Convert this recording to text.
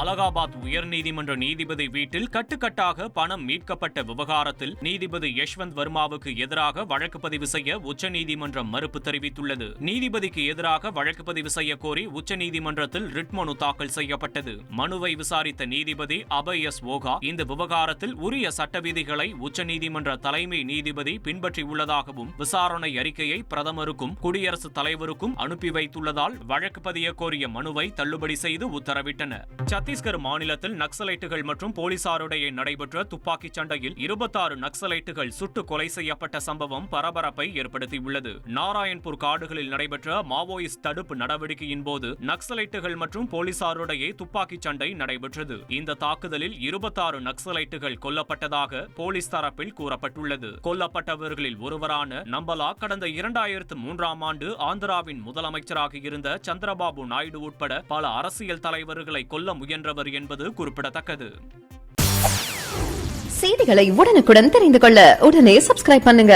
அலகாபாத் உயர்நீதிமன்ற நீதிபதி வீட்டில் கட்டுக்கட்டாக பணம் மீட்கப்பட்ட விவகாரத்தில் நீதிபதி யஷ்வந்த் வர்மாவுக்கு எதிராக வழக்கு பதிவு செய்ய உச்சநீதிமன்றம் மறுப்பு தெரிவித்துள்ளது. நீதிபதிக்கு எதிராக வழக்கு பதிவு செய்ய கோரி உச்சநீதிமன்றத்தில் ரிட் மனு தாக்கல் செய்யப்பட்டது. மனுவை விசாரித்த நீதிபதி அபய் எஸ் ஓகா இந்த விவகாரத்தில் உரிய சட்ட விதிகளை உச்சநீதிமன்ற தலைமை நீதிபதி பின்பற்றியுள்ளதாகவும் விசாரணை அறிக்கையை பிரதமருக்கும் குடியரசுத் தலைவருக்கும் அனுப்பி வைத்துள்ளதால் வழக்கு பதிய கோரிய மனுவை தள்ளுபடி செய்து உத்தரவிட்டனர். சத்தீஸ்கர் மாநிலத்தில் நக்சலைட்டுகள் மற்றும் போலீசாருடைய நடைபெற்ற துப்பாக்கிச் சண்டையில் இருபத்தாறு நக்சலைட்டுகள் சுட்டு கொலை செய்யப்பட்ட சம்பவம் பரபரப்பை ஏற்படுத்தியுள்ளது. நாராயண்பூர் காடுகளில் நடைபெற்ற மாவோயிஸ்ட் தடுப்பு நடவடிக்கையின் போது நக்சலைட்டுகள் மற்றும் போலீசாருடைய துப்பாக்கிச் சண்டை நடைபெற்றது. இந்த தாக்குதலில் இருபத்தாறு நக்சலைட்டுகள் கொல்லப்பட்டதாக போலீஸ் தரப்பில் கூறப்பட்டுள்ளது. கொல்லப்பட்டவர்களில் ஒருவரான நம்பலா கடந்த இரண்டாயிரத்து மூன்றாம் ஆண்டு ஆந்திராவின் முதலமைச்சராக இருந்த சந்திரபாபு நாயுடு உட்பட பல அரசியல் தலைவர்களை கொல்ல முயன்றவர் என்பது குறிப்பிடத்தக்கது. செய்திகளை உடனுக்குடன் தெரிந்து கொள்ள உடனே சப்ஸ்கிரைப் பண்ணுங்க.